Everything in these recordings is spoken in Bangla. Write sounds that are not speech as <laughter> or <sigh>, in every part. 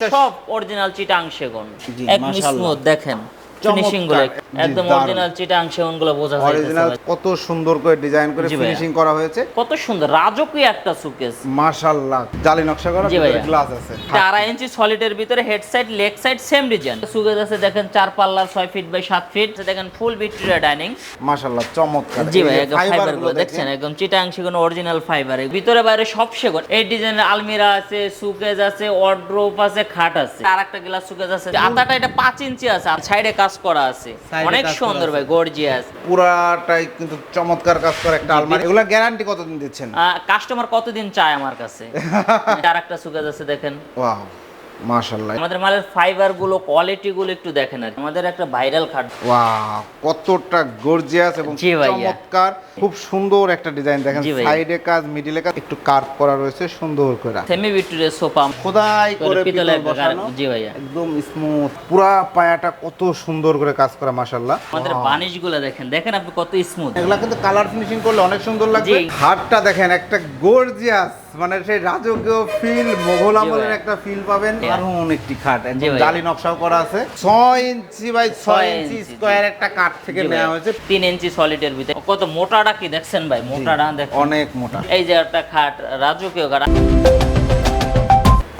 সব অরিজিনাল চিটাং সেগুন। এক স্মুথ দেখেন। ফিনিশিংগুলো একদম অরিজিনাল চিটাং সেগুনগুলো বোঝা অরিজিনাল কত সুন্দর করে ডিজাইন করে ফিনিশিং করা হয়েছে। কত সুন্দর রাজকীয় একটা সুকেস মাশাআল্লাহ জালি নকশা করা। গ্লাস আছে। আড়াই ইঞ্চি সলিডের ভিতরে head side leg side same design সুকেস আছে দেখেন চার পাল্লা ছয় ফিট বাই সাত ফিট দেখেন ফুল ভিক্টোরিয়া ডাইনিং মাশাআল্লাহ চমৎকার। জি ভাই একদম ফাইবারগুলো দেখছেন একদম চিটাং সেগুন অরিজিনাল ফাইবার ভিতরে বাইরে সব সেগুন এই ডিজাইনের আলমিরা আছে সুকেজ আছে ওয়ার্ড্রোপ আছে খাট আছে। আর একটা গ্লাস সুকেজ আছে। আতাটা এটা পাঁচ ইঞ্চি আছে। আর সাইডে কাজ করা আছে। অনেক সুন্দর ভাই গর্জিয়াস পুরাটাই কিন্তু চমৎকার কাজ করে একটা আলমারি। এগুলা গ্যারান্টি কতদিন দিচ্ছেন? কাস্টমার কতদিন চায় আমার কাছে? <laughs> আর একটা সুগাজ আছে দেখেন। ওয়াও মাশাআল্লাহ। আমাদের মালের ফাইবারগুলো কোয়ালিটি গুলো একটু দেখেন আর। আমাদের একটা ভাইরাল খাট। ওয়াও কতটা গর্জিয়াস এবং। চমৎকার। খুব সুন্দর একটা ডিজাইন দেখেন। সাইডে কাজ মিডিলে কাজ একটু কার্ভ করা রয়েছে সুন্দর করে। সেমি ভিক্টোরিয়া সোফা খোদাই করে পিতলের বসানো। জি ভাইয়া। একদম স্মুথ পুরা পায়াটা কত সুন্দর করে কাজ করা মাশাআল্লাহ। আমাদের বানিশগুলো দেখেন। দেখেন আপনি কত স্মুথ এগুলা কিন্তু কালার ফিনিশিং করলে অনেক সুন্দর লাগবে। জি। হাটটা দেখেন একটা গর্জিয়াস মানে সেই রাজকীয় ফিল মোগল আমলের একটা ফিল পাবেন। দারুণ একটি খাট জালি নকশাও করা আছে। ছয় ইঞ্চি বাই ছয় ছয় ইঞ্চি ইঞ্চি, স্কোয়ার একটা কাঠ থেকে নেওয়া হয়েছে। তিন ইঞ্চি সলিডের ভিতরে। কত মোটাটা কি দেখছেন ভাই? মোটাটা দেখেন। অনেক মোটা। এই যে একটা খাট রাজকীয় খাট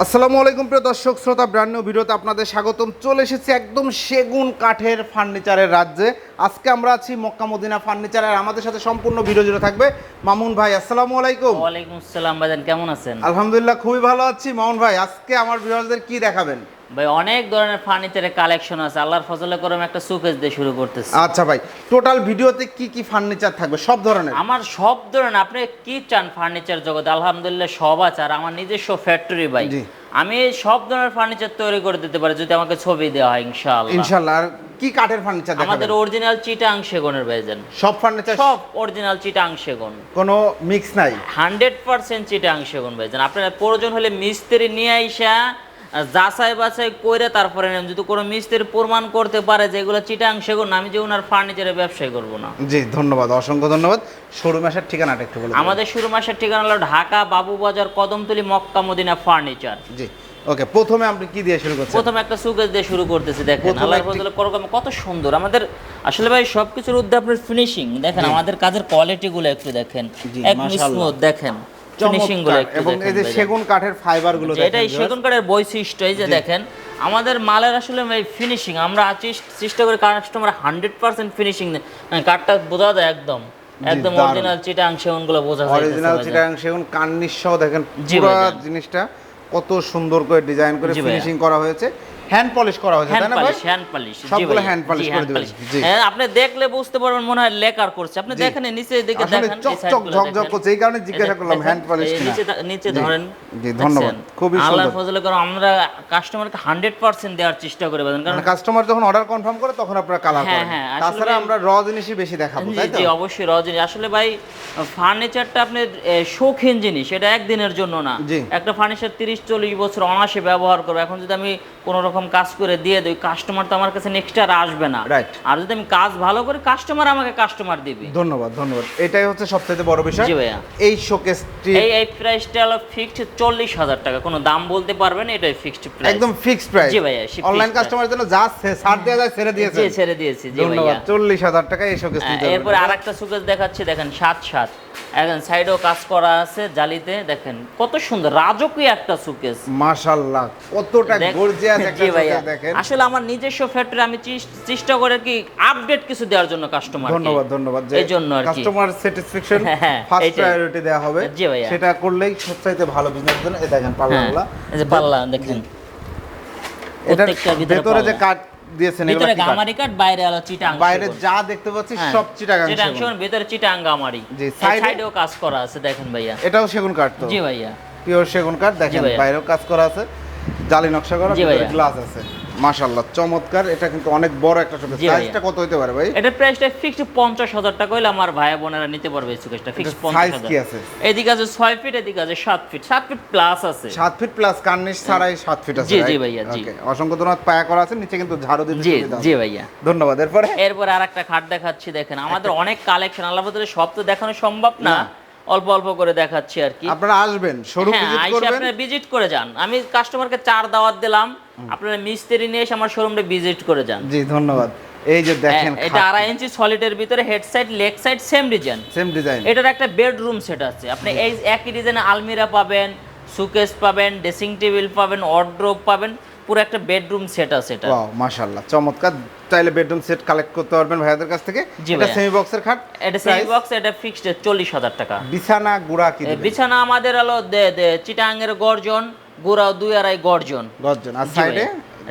আসসালামু আলাইকুম প্রিয় দর্শক শ্রোতা ব্র্যান্ড নিউ ভিডিওতে আপনাদের স্বাগতম। চলে এসেছি একদম সেগুন কাঠের ফার্নিচারের রাজ্যে। আজকে আমরা আছি মক্কা মদিনা ফার্নিচার আর আমাদের সাথে সম্পূর্ণ ভিডিও জুড়ে থাকবে মামুন ভাই। আসসালামু আলাইকুম। ওয়ালাইকুম আসসালাম ভাইজান কেমন আছেন? আলহামদুলিল্লাহ খুবই ভালো আছি। মামুন ভাই আজকে আমার ভিউয়ারদের কি দেখাবেন? ভাই অনেক ধরনের ফার্নিচারের কালেকশন আছে। আল্লাহর ফজলে করে একটা সুকেস দিয়ে শুরু করতেছি। আচ্ছা ভাই টোটাল ভিডিওতে কি কি ফার্নিচার থাকবে? সব ধরনের? আমার সব ধরনের আপনি কি চান ফার্নিচার জগতে? আলহামদুলিল্লাহ সব আছে আর আমার নিজস্ব ফ্যাক্টরি ভাই। জি। আমি সব ধরনের ফার্নিচার তৈরি করে দিতে পারি যদি আমাকে ছবি দেওয়া হয় ইনশাআল্লাহ। ইনশাআল্লাহ আর কি কাঠের ফার্নিচার দেখাবেন আমাদের অরিজিনাল চিটাং সেগুনের ভাইজান সব ফার্নিচার সব অরিজিনাল চিটাং সেগুন। কোনো মিক্স নাই? হান্ড্রেড পার্সেন্ট চিটাং সেগুন ভাইজান আপনার প্রয়োজন হলে মিস্ত্রি নিয়ে আইসা যাচাই বাছাই করে তারপরে নেন। যদি কোনো মিস্ত্রি প্রমাণ করতে পারে যে এগুলো চিটাং সেগুন আমি যে ওনার ফার্নিচারের ব্যবসায় করব না। জি ধন্যবাদ অসংখ্য ধন্যবাদ। শোরুম আসার ঠিকানাটা একটু বলে দিন। আমাদের শুরু মাসের ঠিকানা হলো Dhaka Babubazar Kadamtali Mecca Medina furniture. জি ওকে প্রথমে আপনি কি দিয়ে শুরু করছেন? প্রথমে একটা সুকেস দিয়ে শুরু করতেছি দেখেন আল্লাহর ফজলে করকমে কত সুন্দর। আমাদের আসলে ভাই সবকিছুর উদ্যোগ আপনার ফিনিশিং দেখেন আমাদের কাজের কোয়ালিটি গুলো একটু দেখেন। স্মুথ দেখেন। ফিনিশিংগুলো এবং এই যে সেগুন কাঠের ফাইবারগুলো সেগুন কাঠের বৈশিষ্ট্য এই যে দেখেন আমাদের মালের আসলে ফিনিশিং আমরা চেষ্টা করি কাস্টমার হান্ড্রেড পার্সেন্ট ফিনিশিং কাঠটা বোঝা যায় একদম। একদম অরিজিনাল চিটাং সেগুনগুলো বোঝা যায় অরিজিনাল চিটাং সেগুন কার্নিশ সহ দেখেন পুরো জিনিসটা কত সুন্দর করে ডিজাইন করে ফিনিশিং করা হয়েছে। হ্যান্ড পলিশ করা হয়েছে হ্যান্ড তাই না ভাই? হ্যান্ড পালিশ সবগুলো hand polish করে দিবেন। হ্যাঁ আপনি দেখলে বুঝতে পারবেন মনে হয় লেকার করছে। আপনি দেখেন নিচে দিকে দেখেন চকচক ঝকঝক করছে, এই কারণে জিজ্ঞাসা করলাম hand polish নিচে নিচে ধরেন জি, ধন্যবাদ। খুবই আল্লাহর ফজলে করে আমরা কাস্টমারকে হান্ড্রেড পার্সেন্ট দেওয়ার চেষ্টা করে বেদেন কারণ মানে কাস্টমার যখন অর্ডার কনফার্ম করে তখন আপনারা কালার হ্যাঁ, করেন। হ্যাঁ, তাছাড়া আমরা র জিনিসই বেশি দেখাবো তাই তো? জি অবশ্যই রজনী আসলে ভাই ফার্নিচারটা আপনার এ, শৌখিন জিনিস এটা একদিনের জন্য না। একটা ফার্নিচার তিরিশ চল্লিশ বছর অনাসে ব্যবহার করব। এখন যদি আমি কোনো রকম কাজ করে দিয়ে দিই কাস্টমার তো আমার কাছে নেক্সট আর আসবে না। Right. আর যদি আমি কাজ ভালো করি কাস্টমার আমাকে কাস্টমার দিবে। ধন্যবাদ ধন্যবাদ। এটাই হচ্ছে সবচেয়ে বড় বিষয়। জি ভাইয়া। এই শোকেসটি এই এই প্রাইসটা হলো ফিক্সড চল্লিশ হাজার টাকা। কোনো দাম বলতে পারবেন এটাই ফিক্সড প্রাইস একদম ফিক্সড প্রাইস জি ভাইয়া, অনলাইন কাস্টমারের জন্য যা ছাড় দেওয়া যায় ছেড়ে দিয়েছে জি ছেড়ে দিয়েছি জি ভাইয়া। চল্লিশ হাজার টাকা এই শোকেস এরপর আরেকটা শোকেস দেখাচ্ছি দেখেন সাত সাত। এখন সাইডেও কাজ করা আছে জালিতে। দেখেন কত সুন্দর রাজকীয় একটা সুকেস মাশাআল্লাহ কতটা গর্জিয়াস একটা। শোকেস দেখেন। আসলে আমার নিজস্ব ফ্যাক্টরি আমি চেষ্টা করে কি আপডেট কিছু দেওয়ার জন্য কাস্টমার ধন্যবাদ ধন্যবাদ। এই জন্য আর কি। কাস্টমার স্যাটিসফ্যাকশন হ্যাঁ, হ্যাঁ, ফার্স্ট প্রায়োরিটি দেওয়া হবে। জি ভাইয়া। সেটা করলেই সবচাইতে ভালো বিজনেস জন্য এই দেখেন হ্যাঁ পাল্লাগুলা এই যে পাল্লা দেখেন। প্রত্যেকটার ভিতরে যে কাট দিয়েছেন এগুলো ভিতরে গামারি কাট বাইরে আলো চিটাং বাইরে যা দেখতে পাচ্ছি হ্যাঁ, সব চিটাগাং চিটাং সেগুন। ভিতরে চিটাং গামারি। জি, সাইডেও কাজ করা আছে দেখেন ভাইয়া। এটাও সেগুন কাঠ তো? জি ভাইয়া। পিওর সেগুন কাঠ দেখেন। বাইরেও কাজ করা আছে। জালি নকশা করা গ্লাস আছে। মাশাআল্লাহ চমৎকার। এটা কিন্তু অনেক বড় একটা শোকেস সাইজটা কত হইতে পারে ভাই? এটার প্রাইসটা ফিক্সড টাকা হইলে আমার ভাই বোনেরা নিতে পারবে এই সুকেশটা ফিক্স এটা পঞ্চাশ size কি আছে? এদিকে আছে ছয় ফিট এদিকে আছে সাত ফিট সাত ফিট প্লাস আছে। সাত ফিট প্লাস কার্নিশ ছাড়াই সাত ফিট আছে জি, জি ভাইয়া, জি। Okay, অসংখ্য ধন্যবাদ। পায়া করা আছে নিচে কিন্তু ঝাড়ু দিতে জি জি ভাইয়া। ধন্যবাদ। এরপরে? এরপর আর একটা খাট দেখাচ্ছি দেখেন। আমাদের অনেক কালেকশন আল্লাহ সব তো দেখানো সম্ভব না। অল্প অল্প করে দেখাচ্ছি আর কি। আপনারা আসবেন শোরুম হ্যাঁ ভিজিট আইসা করবেন। আপনারা ভিজিট করে যান। আমি কাস্টমারকে চার দাওয়াত দিলাম। আপনারা মিস্ত্রি নিয়ে এসে আমার শোরুমটা ভিজিট করে যান। জি ধন্যবাদ। এই যে দেখেন হ্যাঁ, এটা আড়াই ইঞ্চি সলিডের ভিতরে head side leg side same design same design এটার একটা বেডরুম সেট আছে। আপনি এই একই ডিজাইনে আলমিরা পাবেন সুকেস পাবেন ড্রেসিং টেবিল পাবেন ওয়ার্ড্রোব পাবেন। পুরো একটা বেডরুম সেট আছে এটা। ওয়াও মাশাআল্লাহ চমৎকার। চাইলে বেডরুম সেট কালেক্ট করতে পারবেন ভাইয়াদের কাছ থেকে। এটা সেমি বক্সের খাট এটা সেমি বক্স এটা ফিক্সড চল্লিশ হাজার টাকা। বিছানা গুড়া কি দিবেন? বিছানা আমাদের হলো দে- দে- চিটাঙ্গের গর্জন গুড়াও দুই আড়াই গর্জন। গর্জন আর সাইডে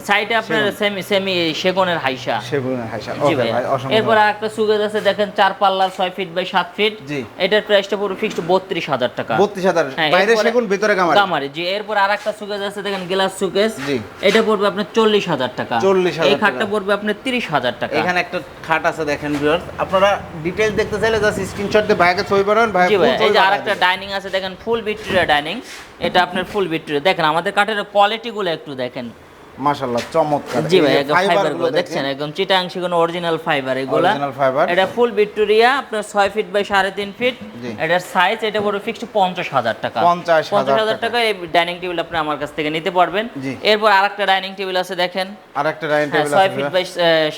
সাইডে আপনার সেমি সেমি সেগুনের হাইসা। সেগুনের হাইসা। জি ভাই এরপর একটা সুগেজ আছে দেখেন চার পাল্লার ছয় ফিট বাই সাত ফিট। জি। এটার প্রাইসটা পুরো ফিক্সড বত্রিশ হাজার টাকা। বত্রিশ হাজার। হ্যাঁ, বাইরে সেগুন ভিতরে গামারি। গামারি জি। এরপর আর একটা সুকেস আছে দেখেন গ্লাস সুকেস জি। এটা পড়বে আপনার চল্লিশ হাজার টাকা। 40,000 এই খাটটা পড়বে আপনার তিরিশ হাজার টাকা। এখানে একটা খাট আছে দেখেন ভিউয়ার্স। আপনারা ডিটেইলস দেখতে চাইলে জাস্ট স্ক্রিনশট দিয়ে ভাইকে ছবি ভাই এই যে আরেকটা ডাইনিং আছে দেখেন ফুল ভিক্টোরিয়া ডাইনিং এটা আপনার ফুল ভিক্টোরিয়া দেখেন আমাদের কাঠের কোয়ালিটি গুলো একটু দেখেন। মাশাআল্লাহ চমৎকার। জি ভাই ফাইবারগুলো দেখছেন একদম চিটাং সেগুলো অরিজিনাল ফাইবার এগুলা। Original fiber। এটা ফুল ভিক্টোরিয়া আপনার ছয় ফিট বাই সাড়ে তিন ফিট এটার সাইজ এটা পুরো ফিক্সড পঞ্চাশ হাজার টাকা। 50,000 পঞ্চাশ হাজার টাকা। এই ডাইনিং টেবিল আপনি আমার কাছ থেকে নিতে পারবেন। এরপর আরেকটা ডাইনিং টেবিল আছে দেখেন। আরেকটা ডাইনিং হ্যাঁ টেবিল আছে। ফিট বাই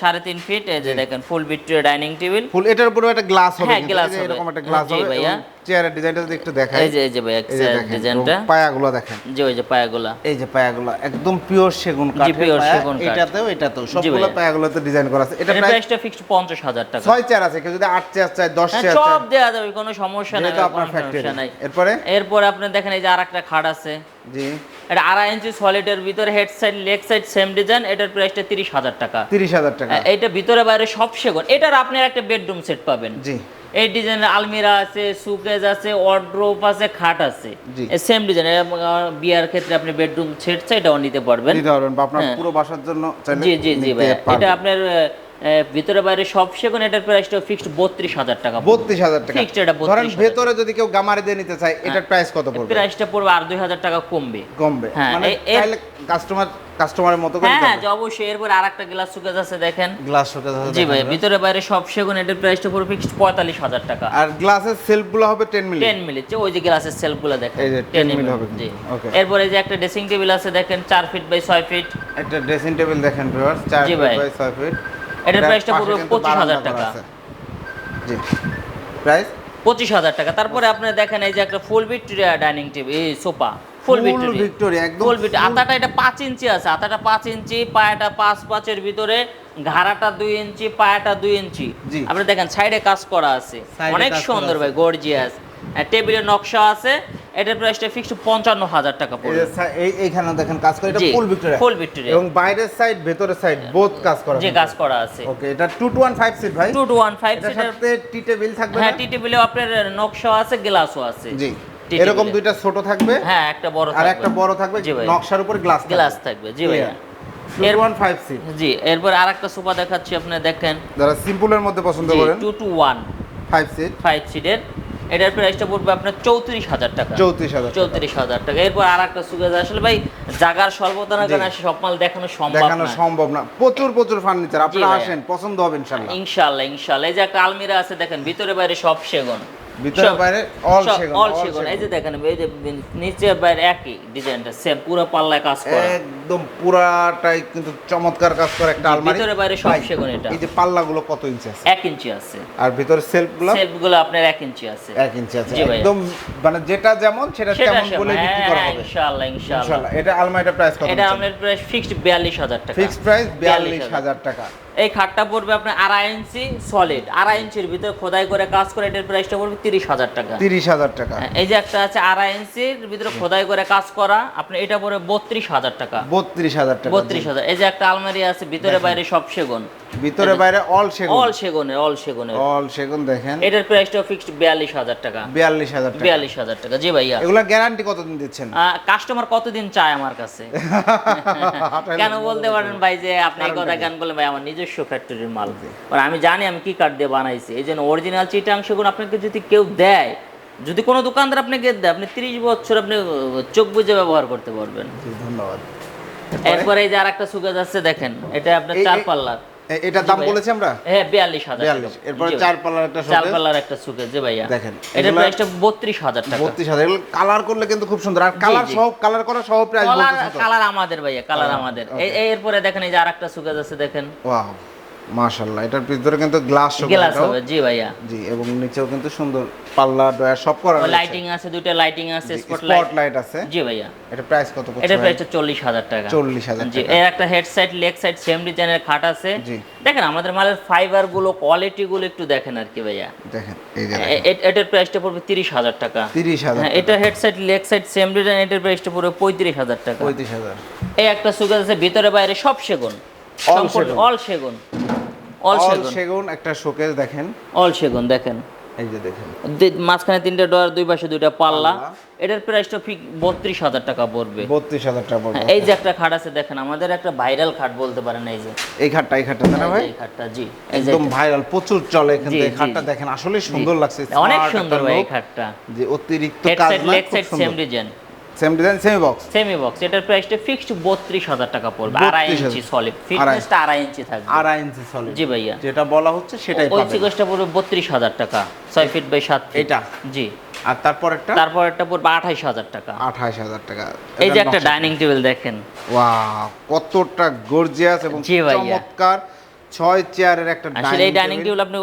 সাড়ে তিন ফিট এই যে দেখেন full Victoria dining table full এটার উপরে একটা গ্লাস হবে হ্যাঁ, যে হবে। এরকম একটা গ্লাস হবে ভাইয়া। চেয়ারের ডিজাইনটা যদি একটু দেখাই। এই যে এই যে ভাই ডিজাইনটা। পায়াগুলো দেখেন। যে ওই যে পায়াগুলা। এই যে পায়াগুলো একদম পিওর সেগুন কাঠের pure পায়া, সেগুন কাঠ। এটাতেও এটাতেও। সবগুলো পায়াগুলোতে ডিজাইন করা আছে। এটা প্রাইসটা ফিক্সড পঞ্চাশ হাজার টাকা। ছয় চেয়ার আছে কেউ যদি আট চেয়ার চায় দশ হ্যাঁ, চেয়ার সব দেওয়া যাবে কোনো সমস্যা নাই যেহেতু আপনার ফ্যাক্টরি এরপরে? এরপর আপনি দেখেন এই যে আরেকটা খাট আছে। জি। এটা আড়াই ইঞ্চি সলিডের ভিতরে head side leg side same design এটার প্রাইসটা তিরিশ হাজার টাকা। তিরিশ হাজার টাকা। হ্যাঁ, এইটা ভিতরে বাইরে সব সেগুন। এটার আপনার একটা বেডরুম সেট পাবেন। জি। এই ডিজাইনের আলমিরা আছে সুকেজ আছে ওয়ার্ড্রোপ আছে খাট আছে। সেম ডিজাইন বিয়ার ক্ষেত্রে আপনি বেডরুম সেট এটাও নিতে পারবেন। নিতে পারবেন বা আপনার হ্যাঁ। পুরো বাসার জন্য জি জি জি ভাই এটা আপনার ভিতরে বাইরে সব সেগুন এটার প্রাইসটা ফিক্সড বত্রিশ হাজার টাকা বত্রিশ হাজার টাকা। Fixed এটা ধরেন ভেতরে যদি কেউ গামারি দিয়ে নিতে চায় এটার প্রাইস কত পড়বে? প্রাইসটা পড়বে আর দুই হাজার টাকা কমবে। কমবে। হ্যাঁ, মানে চাইলে কাস্টমার কাস্টমারের মতো করে হ্যাঁ হ্যাঁ যে অবশ্যই এরপর আর একটা গ্লাস সুকেজ আছে দেখেন। গ্লাস শোকেস আছে জি ভাই ভিতরে বাইরে সব সেগুন এটার প্রাইসটা পুরো ফিক্সড পঁয়তাল্লিশ হাজার টাকা। আর গ্লাসের সেলফগুলো হবে 10 মিলি টেন মিনিট ওই যে গ্লাসের সেলফগুলো দেখেন এই যে 10 10 মিলি হবে। জি। Okay. এরপরে যে একটা ড্রেসিং টেবিল আছে দেখেন চার ফিট বাই ছয় ফিট একটা ড্রেসিং টেবিল দেখেন ভিউয়ার্স 4 জি ফিট ভাই। বাই 6 ফিট এটার প্রাইসটা পুরো পঁচিশ হাজার টাকা। জি। প্রাইস পঁচিশ হাজার টাকা। তারপরে আপনি দেখেন এই যে একটা ফুল ভিক্টোরিয়া ডাইনিং টেবিল এই সোফা ফুল ভিক্টোরিয়া একদম ফুল ভিক্টোরিয়া আতাটা এটা পাঁচ ইঞ্চি আছে। আতাটা পাঁচ ইঞ্চি পায়াটা পাঁচ পাঁচের ভিতরে ঘাড়াটা দুই ইঞ্চি পায়াটা দুই ইঞ্চি। আপনি দেখেন সাইডে কাজ করা আছে। অনেক সুন্দর। ভাই গর্জিয়াস টেবিলের নকশা আছে। এটার প্রাইসটা ফিক্সড পঞ্চান্ন হাজার টাকা এই পড়বে এই এইখানে দেখেন কাজ করে এটা ফুল ভিক্টোরিয়া full Victoria। এবং বাইরের সাইড ভেতরের সাইড বোথ কাজ করা যে কাজ করা আছে। ওকে এটা 2 টু 1 5 সিট ভাই। টু টু ওয়ান ফাইভ এটার সাথে টি টেবিল থাকবে হ্যাঁ টি টেবিলে আপনার নকশা আছে গ্লাসও আছে। জি। এরকম দুইটা ছোট থাকবে? হ্যাঁ একটা বড় আর একটা বড় থাকবে ভাই। নকশার উপর গ্লাস গ্লাস থাকবে জি ভাইয়া। এর 1 5 সিট জি এরপর আরেকটা সোফা দেখাচ্ছি আপনি দেখেন। যারা সিম্পলের মধ্যে পছন্দ করেন। Two two one 5 seat five সিটের এটার প্রাইসটা পড়বে আপনার চৌত্রিশ হাজার টাকা। 34000 চৌত্রিশ হাজার টাকা। এরপর আর একটা সুগেজ আসলে ভাই জাগার স্বল্পতা না কারণে সব মাল দেখানো সম্ভব দেখানো সম্ভব না। প্রচুর প্রচুর ফার্নিচার আপনারা আসেন পছন্দ হবে ইনশাল্লাহ। ইনশাল্লাহ ইনশাল্লাহ। এই যে একটা আলমিরা আছে দেখেন ভিতরে বাইরে সব সেগুন। ভিতরে বাইরে অল সেগুন অল সেগুন। এই যে দেখেন এই যে নিচে বাইরে একই ডিজাইনটা সেম পুরো পাল্লায় কাজ করা। একদম পুরাটাই কিন্তু চমৎকার কাজ করে একটা আলমারি। ভিতরে বাইরে সব সেগুন এটা। এই যে পাল্লাগুলো কত ইঞ্চি আছে? এক ইঞ্চি আছে। আর ভিতরে সেলফগুলো সেলফগুলো আপনার এক ইঞ্চি আছে। ইঞ্চি আছে। একদম মানে যেটা যেমন সেটা সেটা তেমন বলে বিক্রি করা হবে। ইনশাআল্লাহ ইনশাআল্লাহ। ইনশাআল্লাহ। এটা আলমারিটা প্রাইস কত এটা আপনার প্রাইস ফিক্সড বিয়াল্লিশ হাজার টাকা। ফিক্সড প্রাইস 42,000 42000 টাকা। এই খাটটা পড়বে আপনার আড়াই ইঞ্চি সলিড আড়াই ইঞ্চির ভিতরে খোদাই করে কাজ করে এটার প্রাইসটা পড়বে তিরিশ হাজার টাকা। 30000 টাকা। হ্যাঁ, এই যে একটা আছে আড়াই ইঞ্চির ভিতরে খোদাই করে কাজ করা আপনি এটা পড়বে বত্রিশ হাজার টাকা। 32000 টাকা। বত্রিশ হাজার। এই যে একটা আলমারি আছে ভিতরে বাইরে সব সেগুন। ভিতরে বাইরে অল সেগুন। অল সেগুনের অল সেগুনের অল সেগুন দেখেন। এটার প্রাইসটা ফিক্সড বিয়াল্লিশ হাজার টাকা। 42000 টাকা। বিয়াল্লিশ হাজার টাকা। জি ভাইয়া। এগুলা গ্যারান্টি কতদিন দিচ্ছেন? কাস্টমার কতদিন চায় আমার কাছে? <laughs> কেন বলতে পারেন ভাই যে আপনি এই কথা কেন বলেন ভাই? আমার নিজস্ব ফ্যাক্টরির মাল। আর আমি জানি আমি কি কাঠ দিয়ে বানাইছি। এই জন্য অরিজিনাল চিটাংশগুলো আপনাকে যদি কেউ দেয় যদি কোনো দোকানদার আপনাকে দেয় আপনি ত্রিশ বছর আপনি চোখ বুঝে ব্যবহার করতে পারবেন। ধন্যবাদ। এরপরে এই যে আর একটা সুগাজ আছে দেখেন। এটা আপনার চার পাল্লার এটার দাম বলেছি আমরা? হ্যাঁ বিয়াল্লিশ হাজার এরপরে চার পাল্লার একটা চার পাল্লার একটা সুকেস যে ভাইয়া। দেখেন, এটা প্রাইসটা বত্রিশ হাজার টাকা। বত্রিশ হাজার। কালার করলে কিন্তু খুব সুন্দর। আর কালার। সহ কালার করা সহ প্রাইস কালার কালার আমাদের ভাইয়া কালার আমাদের। এই- এরপরে দেখেন এই যে আরেকটা সুকেস আছে দেখেন। ওয়াও মাশাআল্লাহ এটার ভিতরে কিন্তু গ্লাস গ্লাস হবে জি ভাইয়া। জি এবং নিচেও কিন্তু সুন্দর পাল্লা ডয়ার সব করা রয়েছে। লাইটিং আছে দুইটা লাইটিং আছে স্পট স্পট লাইট আছে। জি ভাইয়া। এটা প্রাইস কত পড়ছে? প্রাইসটা চল্লিশ হাজার টাকা। 40,000 জি এর একটা head side leg side same ডিজাইনের খাট আছে। জি। দেখেন আমাদের মালের ফাইবারগুলো কোয়ালিটি গুলো একটু দেখেন আর কি ভাইয়া। দেখেন এই যে এটার প্রাইসটা পড়বে তিরিশ হাজার টাকা। তিরিশ হাজার হ্যাঁ এটা head side leg side same design এটার প্রাইসটা পড়বে পঁয়ত্রিশ হাজার টাকা। পঁয়ত্রিশ হাজার। এই একটা সুগার আছে ভিতরে বাইরে সব সেগুন। অল সেগুন। অল সেগুন। একটা শোকেস দেখেন। অল সেগুন দেখেন। এই যে দেখেন। মাঝখানে তিনটা ডোয়ার দুই পাশে দুইটা পাল্লা। এটার প্রাইসটা ঠিক বত্রিশ হাজার টাকা পড়বে। বত্রিশ হাজার টাকা পড়বে। এই যে একটা খাট আছে দেখেন আমাদের একটা ভাইরাল খাট বলতে পারেন এই যে। এই খাটটা এই খাটটা না ভাই? এই খাটটা জি। একদম ভাইরাল প্রচুর চলে কিন্তু এই খাটটা দেখেন আসলে সুন্দর লাগছে। অনেক সুন্দর ভাই এই খাটটা। যে অতিরিক্ত কাজ না খুব side same design same design semi box semi box এটার প্রাইসটা ফিক্সড বত্রিশ হাজার টাকা পড়বে। আড়াই ইঞ্চি সলিড ফিটনেসটা আড়াই ইঞ্চি। থাকবে। আড়াই ইঞ্চি সলিড জি ভাইয়া। যেটা বলা হচ্ছে সেটাই ওই পাবেন। চিকসটা পড়বে বত্রিশ হাজার টাকা। ছয় ফিট বাই সাত ফিট এটা? জি। আর তারপর একটা তারপর একটা পড়বে আঠাইশ হাজার টাকা। আঠাশ হাজার টাকা। এই যে একটা ডাইনিং টেবিল দেখেন। ওয়াও কতটা গর্জিয়াস এবং জি ভাইয়া। চমৎকার। ছয় চেয়ারের একটা আসলে এই ডাইনিং টেবিল আপনি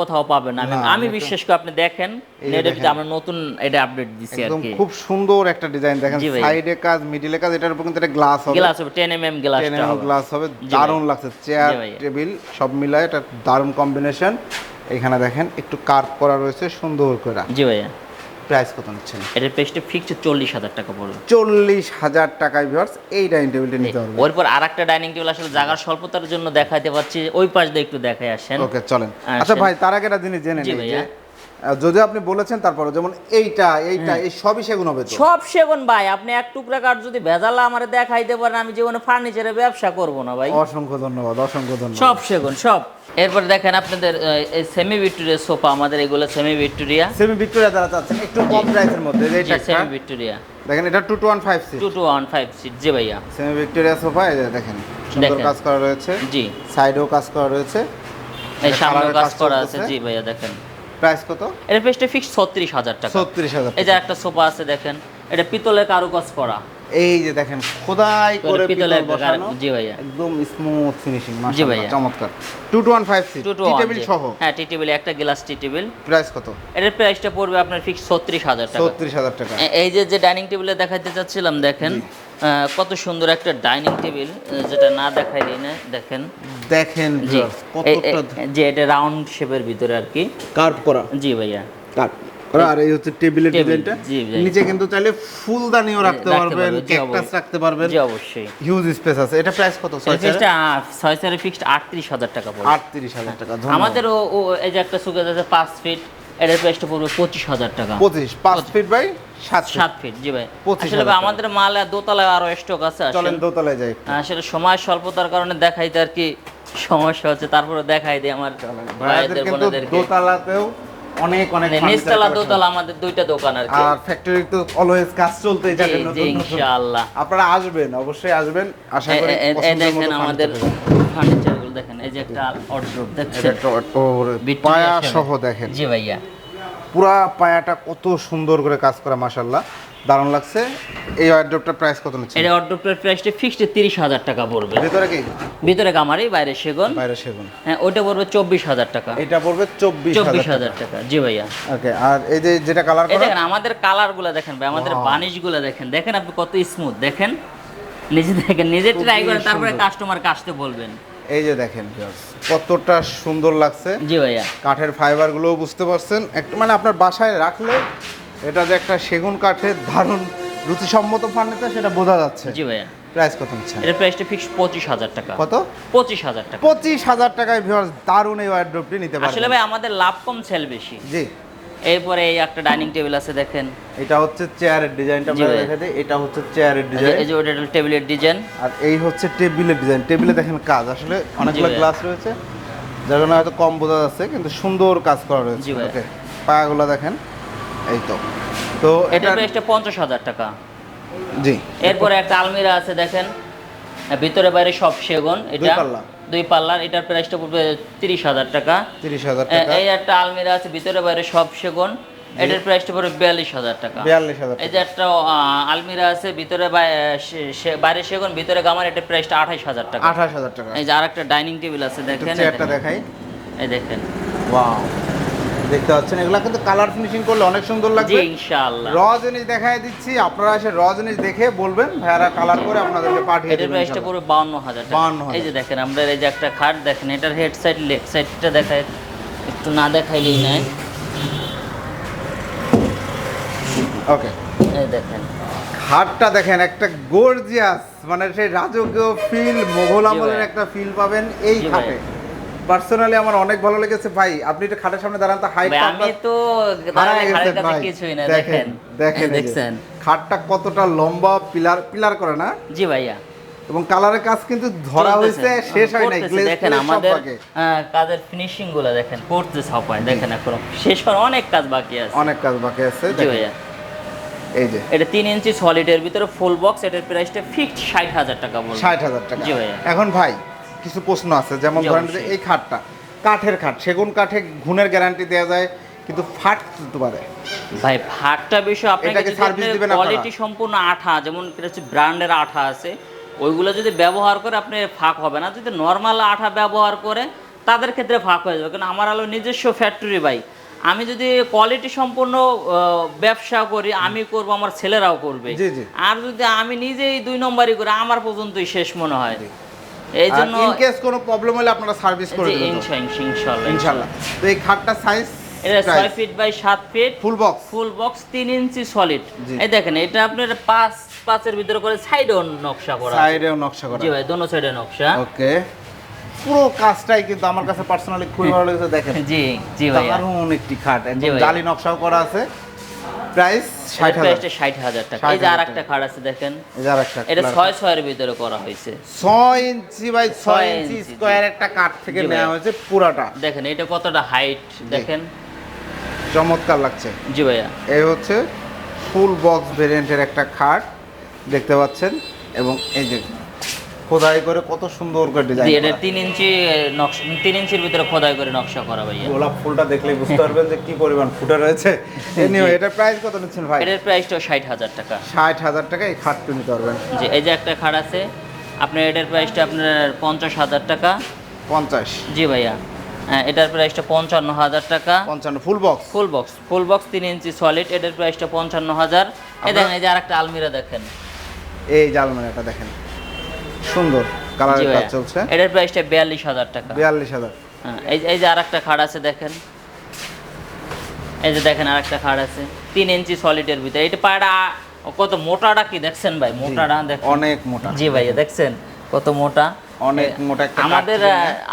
কোথাও পাবেন না। আমি বিশ্বাস করে আপনি দেখেন নেটে আমরা নতুন এটা আপডেট দিছি আর একদম কি। খুব সুন্দর একটা ডিজাইন দেখেন। সাইডে কাজ মিডিলে কাজ এটার উপর কিন্তু একটা গ্লাস হবে। গ্লাস হবে টেন এম এম গ্লাসটা হবে। গ্লাস হবে। দারুণ লাগছে। চেয়ার টেবিল সব মিলায় এটা দারুণ কম্বিনেশন এখানে দেখেন একটু কার্ভ করা রয়েছে সুন্দর করে জি ভাইয়া। প্রাইস কত নিচ্ছেন? এটার প্রাইসটা ফিক্সড চল্লিশ হাজার টাকা পড়বে। চল্লিশ হাজার টাকায় ভিউয়ার্স এই ডাইনিং টেবিলটা নিতে হবে। ওর পর আরেকটা ডাইনিং টেবিল আসলে জায়গার স্বল্পতার জন্য দেখাইতে পারছি ওই পাশ দিয়ে একটু দেখাই আসেন। ওকে চলেন। আচ্ছা ভাই তার আগে একটা জিনিস জেনে নিই যে যদি আপনি বলেছেন তারপরে যেমন এইটা এইটা এই সবই সেগুন হবে সব সেগুন ভাই আপনি এক টুকরা কাঠ যদি ভেজালা আমার দেখাইতে পারেন আমি জীবনে ফার্নিচারের ব্যবসা করব না ভাই। অসংখ্য ধন্যবাদ অসংখ্য ধন্যবাদ। সব সেগুন সব। এরপর দেখেন আপনাদের এই সেমি ভিক্টোরিয়া সোফা আমাদের এগুলো সেমি ভিক্টোরিয়া সেমি ভিক্টোরিয়া দ্বারা চাচ্ছেন একটু কম প্রাইসের মধ্যে যে এটা সেমি ভিক্টোরিয়া দেখেন এটা two two one five six two two one five seat জি ভাইয়া। সেমি ভিক্টোরিয়া সোফা এই দেখেন সুন্দর কাজ করা রয়েছে। জি। সাইডেও কাজ করা রয়েছে। এই সামনেও কাজ করা আছে জি ভাইয়া দেখেন। প্রাইস কত? এর প্রাইসটা ফিক্স ছত্রিশ হাজার টাকা। ছত্রিশ হাজার এই যে একটা সোফা আছে দেখেন এটা পিতলের কারুকাজ করা। এই যে দেখেন খোদাই করে পিতলের বসানো। জি ভাইয়া। একদম স্মুথ ফিনিশিং মাশাআল্লাহ চমৎকার। Two two five six two two table সহ। হ্যাঁ টি টেবিল একটা গ্লাস টি টেবিল প্রাইস কত? এটার প্রাইসটা পড়বে আপনার ফিক্স ছত্রিশ হাজার টাকা। ছত্রিশ হাজার টাকা। এই যে যে ডাইনিং টেবিলে দেখাইতে চাচ্ছিলাম দেখেন। কত সুন্দর একটা ডাইনিং টেবিল যেটা না দেখাই দিই না দেখেন। দেখেন যে এটা রাউন্ড শেপের ভিতরে আর কি। কার্ভ করা। জি ভাইয়া। কার্ভ করা আর এই হচ্ছে টেবিলের ডিজাইনটা। নিচে কিন্তু চাইলে ফুলদানিও রাখতে পারবেন পারবে, ক্যাকটাস। রাখতে পারবেন। জি অবশ্যই। হিউজ স্পেস আছে। এটা প্রাইস কত? ছয় ফিক্সটা ছয় চারে ফিক্সড আটত্রিশ হাজার টাকা পড়বে। আটত্রিশ হাজার টাকা ধন্যবাদ। আমাদের ও এই যে একটা সুকেজ আছে পাঁচ ফিট এটার প্রাইসটা পড়বে পঁচিশ হাজার টাকা। পঁচিশ পাঁচ ফিট বাই সাত ফিট জি ভাই। আসলে আমাদের মাল দোতলায় আরও স্টক আছে চলেন দোতলায় যাই আসলে সময় স্বল্পতার কারণে দেখাইতে আর কি সমস্যা হচ্ছে তারপরে দেখাই দিই আমার ভাইদের কিন্তু দোতলাতেও অনেক অনেক মানে নিচতলা দোতলা আমাদের দুইটা দোকান আর কি। আর ফ্যাক্টরি তো অলওয়েজ কাজ চলতেই থাকে নতুন ইনশাআল্লাহ। আপনারা আসবেন অবশ্যই আসবেন আশা করি এ- এ- দেখেন আমাদের furniture পাবেন। ফার্নিচারগুলো দেখেন এই যে একটা এটা ওর ভিক্টোরিয়া পায়া সহ দেখেন। জি ভাইয়া। পুরা পায়াটা কত সুন্দর করে কাজ করা মাশাল্লাহ দারুণ লাগছে। এই ওয়ার্ড্রপটার প্রাইস কত নিচ্ছে এটা অর্ড্রপের প্রাইসটা ফিক্সড তিরিশ হাজার টাকা পড়বে। ভিতরে কি? ভিতরে কামারি বাইরে সেগুন? বাইরে সেগুন। হ্যাঁ ওইটা পড়বে চব্বিশ হাজার টাকা। এটা পড়বে চব্বিশ চব্বিশ হাজার হাজার টাকা। জি ভাইয়া। ওকে আর এই যে যেটা কালার করা? দেখেন আমাদের কালারগুলো দেখেন ভাই আমাদের Wow. বানিশগুলো দেখেন। দেখেন আপনি কত স্মুথ দেখেন নিজে দেখেন নিজে ট্রাই করেন তারপরে। কাস্টমারকে আসতে বলবেন। এই যে দেখেন কতটা সুন্দর লাগছে। জি ভাইয়া। কাঠের ফাইবারগুলোও বুঝতে পারছেন। একটু মানে আপনার বাসায় রাখলে এটা যে একটা সেগুন কাঠের দারুণ রুচিসম্মত ফার্নিচার সেটা বোঝা যাচ্ছে। জি ভাইয়া। প্রাইস কত এটার প্রাইসটা ফিক্স পঁচিশ হাজার টাকা। কত? পঁচিশ হাজার টাকা। পঁচিশ হাজার টাকায় ভিউয়ার্স দারুণ এই নিতে আসলে পারবেন ভাই আমাদের লাভ কম সেল বেশি। জি। এরপরে এই একটা ডাইনিং টেবিল আছে দেখেন। এটা হচ্ছে চেয়ারের ডিজাইনটা আমরা ভাই। দেখে দিই। এটা হচ্ছে চেয়ারের ডিজাইন। এই যে ওটা টেবিলের ডিজাইন। আর এই হচ্ছে টেবিলের ডিজাইন। টেবিলে দেখেন কাজ। আসলে অনেকগুলো গ্লাস রয়েছে যার জন্য হয়তো কম বোঝা যাচ্ছে কিন্তু সুন্দর কাজ করা রয়েছে। ওকে পায়াগুলো দেখেন এই তো। তো এটা প্রাইসটা পঞ্চাশ হাজার টাকা। জি। এরপরে একটা আলমিরা আছে দেখেন। ভিতরে বাইরে সব সেগুন দুই এটা পাল্লা। দুই পাল্লার এটার প্রাইসটা পড়বে তিরিশ হাজার টাকা। তিরিশ হাজার টাকা। এই একটা আলমিরা আছে ভিতরে বাইরে সব সেগুন। এটার প্রাইসটা পড়বে বিয়াল্লিশ হাজার টাকা। বিয়াল্লিশ হাজার এই যে একটা আলমিরা আছে ভিতরে বাইরে সেগুন ভিতরে গামার এটার প্রাইসটা আঠাইশ হাজার টাকা। আঠাশ হাজার টাকা। এই যে আর একটা ডাইনিং টেবিল আছে দেখেন। একটা দেখাই। এই দেখেন। ওয়াও। দেখতে পাচ্ছেন এগুলা কিন্তু কালার ফিনিশিং করলে অনেক সুন্দর লাগবে। ইনশাআল্লাহ। র জিনিস দেখাই দিচ্ছি আপনারা এসে র জিনিস দেখে বলবেন ভাইয়ারা কালার করে আপনাদেরকে পাঠিয়ে দেবেন ইনশাআল্লাহ। পড়বে হাজার টাকা। এই যে দেখেন আমরা এই যে একটা খাট দেখেন এটার হেড সাইড লেগ সাইডটা দেখায় একটু না দেখাইলেই নাই। ওকে এই দেখেন। খাটটা দেখেন একটা গর্জিয়াস মানে সেই রাজকীয় ফিল মোগল আমলের একটা ফিল পাবেন এই খাটে। পার্সোনালি আমার অনেক ভালো লেগেছে। ভাই আপনি একটু খাটের সামনে দাঁড়ান তো ভাই, আমি তো দাঁড়ালে ঘাড়ের কাছে কিছুই না দেখেন দেখেন। দেখছেন? খাটটা কতটা লম্বা পিলার পিলার করে না? জি ভাইয়া। এবং কালারের কাজ কিন্তু ধরা চলতেছে। হয়েছে শেষ হয় নাই গ্লেজ দেখেন আমাদের কাজের ফিনিশিংগুলো দেখেন করতে সবাই দেখেন এখনও। শেষ হওয়ার অনেক কাজ বাকি আছে। অনেক কাজ বাকি আছে জি ভাইয়া। এই যে। এটা তিন ইঞ্চি সলিডের ভিতরে ফুল বক্স এটার প্রাইসটা ফিক্সড ষাট হাজার টাকা বলব। ষাট হাজার টাকা। জি ভাইয়া। এখন ভাই কিছু প্রশ্ন আছে যেমন ধরেন যে এই খাটটা কাঠের খাট সেগুন কাঠে ঘুণের গ্যারান্টি দেওয়া যায় কিন্তু ফাট তুলতে পারে ভাই ভাগটা বিষয় আপনাকে service দিবেন? কোয়ালিটি সম্পূর্ণ আঠা যেমন কিছু ব্র্যান্ডের আঠা আছে ওইগুলো যদি ব্যবহার করে আপনি ফাঁক হবে না। যদি নর্মাল আঠা ব্যবহার করে তাদের ক্ষেত্রে ফাঁক হয়ে যাবে। কারণ আমার হলো নিজস্ব ফ্যাক্টরি ভাই। আমি যদি কোয়ালিটি সম্পূর্ণ ব্যবসা করি আমি করব আমার ছেলেরাও করবে। আর যদি আমি নিজেই দুই নম্বরই করি আমার পর্যন্তই শেষ মনে হয়। এই জন্য ইন কেস কোনো প্রবলেম হলে আপনারা সার্ভিস করে দেবেন ইনশা- ইনশা- ইনশাআল্লাহ তো এই খাটটা সাইজ এটা ছয় ফিট বাই সাত feet full box full box তিন ইঞ্চি সলিড এই দেখেন এটা আপনার পাঁচ পাঁচের ভিতরে করে সাইডেও নকশা করা। সাইডেও নকশা করা। জি ভাই দোনো সাইডে নকশা। ওকে। পুরো কাজটাই কিন্তু আমার কাছে পার্সোনালি খুবই ভালো লেগেছে দেখেন। জি জি ভাই দারুণ একটি খাট একদম জালি নকশাও করা আছে। প্রাইস ষাট হাজার। প্রাইসটা ষাট হাজার টাকা। এই যে 60,000 আর একটা খাট আছে দেখেন। এই যে আরেকটা এটা ভিতরে করা হয়েছে। ইঞ্চি বাই ইঞ্চি একটা থেকে নেওয়া হয়েছে পুরাটা। দেখেন এটা কতটা হাইট দেখেন। চমৎকার লাগছে। জি ভাইয়া। এই হচ্ছে ফুল বক্স ভেরিয়েন্টের একটা খাট দেখতে পাচ্ছেন? এবং এই যে খোদাই করে কত সুন্দর করে ডিজাইন এটা তিন ইঞ্চি নকশা তিন ইঞ্চির ভিতরে খোদাই করে নকশা করা ভাইয়া। গোলাপ ফুলটা দেখলেই বুঝতে পারবেন যে কি পরিমাণ ফুটে রয়েছে। এটার প্রাইস কত নিচ্ছেন ভাই? এটার প্রাইসটা ষাট হাজার টাকা। ষাট হাজার টাকা এই খাটটা নিতে পারবেন জি এই যে একটা খাট আছে আপনার এটার প্রাইসটা আপনার পঞ্চাশ হাজার টাকা। পঞ্চাশ। জি ভাইয়া হ্যাঁ এটার প্রাইসটা পঞ্চান্ন হাজার টাকা। পঞ্চান্ন full box full box full box তিন ইঞ্চি সলিড এটার প্রাইসটা পঞ্চান্ন হাজার। এই দেখেন এই যে আরেকটা আলমিরা দেখেন। এই জালমানিটা দেখেন। সুন্দর কালারের কাজ চলছে। এটার প্রাইসটা বিয়াল্লিশ হাজার টাকা। বিয়াল্লিশ হাজার। হ্যাঁ এই এই যে আরেকটা খাট আছে দেখেন। এই যে দেখেন আর একটা খাট আছে। তিন ইঞ্চি সলিডের ভিতরে। এটা পায়রা কত মোটাটা কি দেখছেন ভাই? মোটাটা দেখেন। অনেক মোটা। জি ভাই দেখছেন? কত মোটা? অনেক মোটা একটা আমাদের।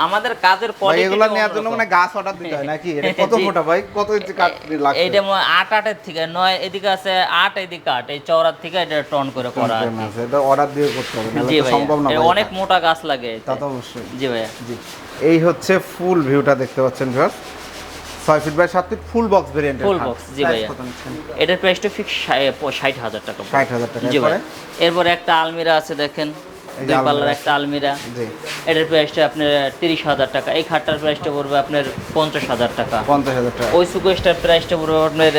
আমাদের কাজের ভাই কোয়ালিটি এগুলো নেওয়ার জন্য মানে গাছ অর্ডার দিতে হয় নাকি? এটা কত মোটা ভাই? কত ইঞ্চি কাঠ এইটা মনে হয় আট আটের থেকে নয় এদিকে আছে আট এদিকে আট এই চওড়ার থেকে এটা টন করে করা কি। এটা অর্ডার দিয়ে করতে হবে নাহলে তো সম্ভব না ভাই অনেক মোটা গাছ লাগে তা তো অবশ্যই। জি ভাইয়া। জি। এই হচ্ছে ফুল ভিউটা দেখতে পাচ্ছেন ভিউয়ার্স ছয় ফিট বাই সাত ফিট ফুল বক্স ভেরিয়েন্টের Full box, জি ভাইয়া। এটার প্রাইসটা ফিক্স ষাট হাজার টাকা পড়বে। ষাট হাজার টাকা। জি এরপরে? ভাই এরপরে একটা আলমিরা আছে দেখেন। দুই পাল্লার। একটা আলমিরা। এটার প্রাইসটা আপনার তিরিশ হাজার টাকা। এই খাটটার প্রাইসটা পড়বে আপনার পঞ্চাশ হাজার টাকা। পঞ্চাশ হাজার টাকা। ওই প্রাইসটা পড়বে আপনার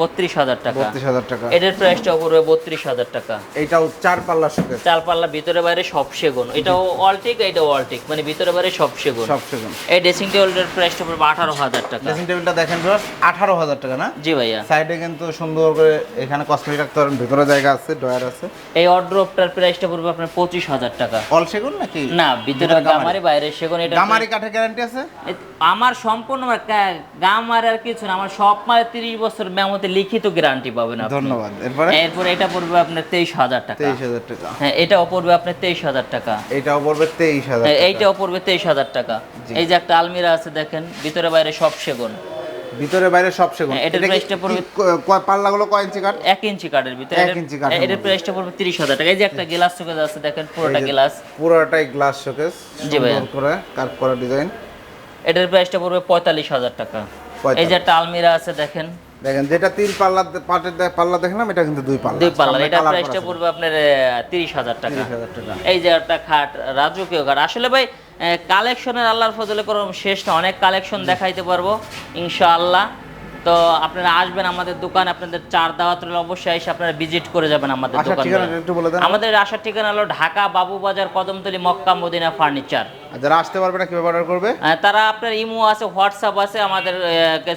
বত্রিশ হাজার টাকা। বত্রিশ হাজার টাকা। এটার প্রাইসটা পড়বে বত্রিশ হাজার টাকা। এইটাও চার পাল্লা চাল পাল্লা ভিতরে বাইরে সব সেগুন। এটাও অল্টিক এটাও অল্টিক মানে ভিতরে বাইরে সব সেগুন। সব সেগুন। এই ড্রেসিং টেবিলটার প্রাইসটা পড়বে আঠারো হাজার টাকা। ড্রেসিং টেবিলটা দেখেন আঠারো হাজার টাকা না? জি ভাইয়া। সাইডে কিন্তু সুন্দর করে এখানে কসমেটিক রাখতে পারেন। ভিতরে জায়গা আছে ডয়ার আছে। এই অর্ড্রপটার প্রাইসটা পড়বে আপনার পঁচিশ হাজার টাকা। অল সেগুন নাকি? না ভিতরে গামারি। বাইরে সেগুন এটা গামারি কাঠের গ্যারান্টি আছে? আমার সম্পূর্ণ গামার আর কিছু না আমার সব মালে তিরিশ বছর মেমোতে লিখিত গ্যারান্টি পাবেন আপনি। ধন্যবাদ। এরপরে? এরপরে এটা পড়বে আপনার তেইশ হাজার টাকা। তেইশ হাজার টাকা। হ্যাঁ এটাও পড়বে আপনার তেইশ হাজার টাকা। এইটাও পড়বে তেইশ হাজার হ্যাঁ, এইটাও পড়বে তেইশ হাজার টাকা। এই যে একটা আলমিরা আছে দেখেন ভিতরে বাইরে সব সেগুন। ভিতরে বাইরে সব সেগুন। হ্যাঁ, এটার এটা প্রাইসটা পড়বে- পাল্লাগুলো কয় ইঞ্চি কাট 1 ইঞ্চি কাটের ভিতরে। এক এটার- ইঞ্চি কাট এটার প্রাইসটা পড়বে তিরিশ হাজার টাকা। এই যে একটা গ্লাস শোকেস আছে দেখেন পুরোটা গ্লাস পুরোটাই গ্লাস শোকেস জি ভাই করে কাট করা ডিজাইন এটার প্রাইসটা পড়বে পঁয়তাল্লিশ হাজার টাকা। এই যে একটা আলমিরা আছে দেখেন। দেখেন যেটা তিন পাল্লা পাটের পাল্লা দেখলাম এটা কিন্তু দুই পাল্লা। দুই সামনে এটা প্রাইসটা পড়বে আপনার তিরিশ হাজার টাকা। 30,000 টাকা। এই যে একটা খাট রাজকীয় খাট। আসলে ভাই কালেকশনের আল্লাহর ফজলে কোনো শেষ না অনেক কালেকশন দেখাইতে পারব ইনশাআল্লাহ। তো আপনারা আসবেন আমাদের দোকানে আপনাদের চার দাওয়াত রইল। অবশ্যই এসে আপনারা ভিজিট করে যাবেন আমাদের দোকানে। আমাদের আসার ঠিকানা হলো Dhaka Babubazar Kadamtali Mecca Medina furniture. যারা আসতে পারবে না কীভাবে অর্ডার করবে? তারা আপনার ইমো আছে হোয়াটসঅ্যাপ আছে আমাদের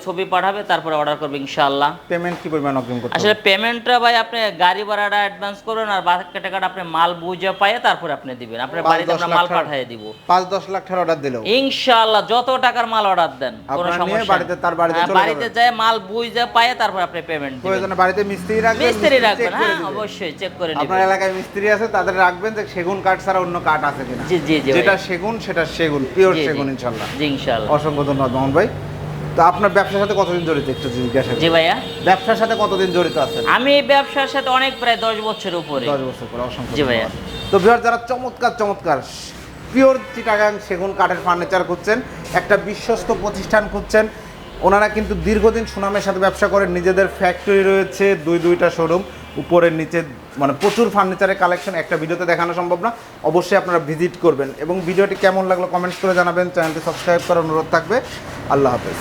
ছবি পাঠাবে তারপরে অর্ডার করবে ইনশাআল্লাহ। পেমেন্ট কি পরিমাণ অগ্রিম করতে আসলে পেমেন্টটা ভাই আপনি গাড়ি ভাড়াটা অ্যাডভান্স আর বাকি টাকাটা আপনি মাল বুঝে পাইয়ে তারপরে আপনি দিবেন। আপনার বাড়িতে আমরা মাল পাঠিয়ে দিব। পাঁচ দশ লাখ টাকার অর্ডার দিলেও। ইনশাআল্লাহ যত টাকার মাল অর্ডার দেন কোনো সমস্যা বাড়িতে- তার বাড়িতে হ্যাঁ, চলে বাড়িতে যায় মাল বুঝে পাইয়ে তারপর আপনি পেমেন্ট দিবেন। প্রয়োজনে বাড়িতে মিস্ত্রি রাখবেন মিস্ত্রি রাখবেন হ্যাঁ অবশ্যই চেক করে আপনার এলাকায় মিস্ত্রি আছে তাদের রাখবেন যে সেগুন কাঠ ছাড়া অন্য কাঠ আছে কিনা। জি জি জি যেটা সেগুন সেটা সেগুন পিওর। সেগুন ইনশাল্লাহ। জি ইনশাআল্লাহ অসংখ্য ধন্যবাদ মোহন ভাই। তো আপনার ব্যবসার সাথে কতদিন জড়িত একটু জিজ্ঞাসা। জি ভাইয়া। ব্যবসার সাথে কতদিন জড়িত আছেন? আমি এই ব্যবসার সাথে অনেক প্রায় দশ বছর উপরে। দশ বছর পরে অসংখ্য জি ভাইয়া। তো বিহার যারা চমৎকার চমৎকার পিওর চিটাগাং সেগুন কাঠের ফার্নিচার খুঁজছেন একটা বিশ্বস্ত প্রতিষ্ঠান খুঁজছেন ওনারা কিন্তু দীর্ঘদিন সুনামের সাথে ব্যবসা করেন নিজেদের ফ্যাক্টরি রয়েছে দুই দুইটা শোরুম উপরের নিচে মানে প্রচুর ফার্নিচারের কালেকশন একটা ভিডিওতে দেখানো সম্ভব না। অবশ্যই আপনারা ভিজিট করবেন। এবং ভিডিওটি কেমন লাগল কমেন্টস করে জানাবেন। চ্যানেলটি সাবস্ক্রাইব করার অনুরোধ থাকবে। আল্লাহ হাফেজ।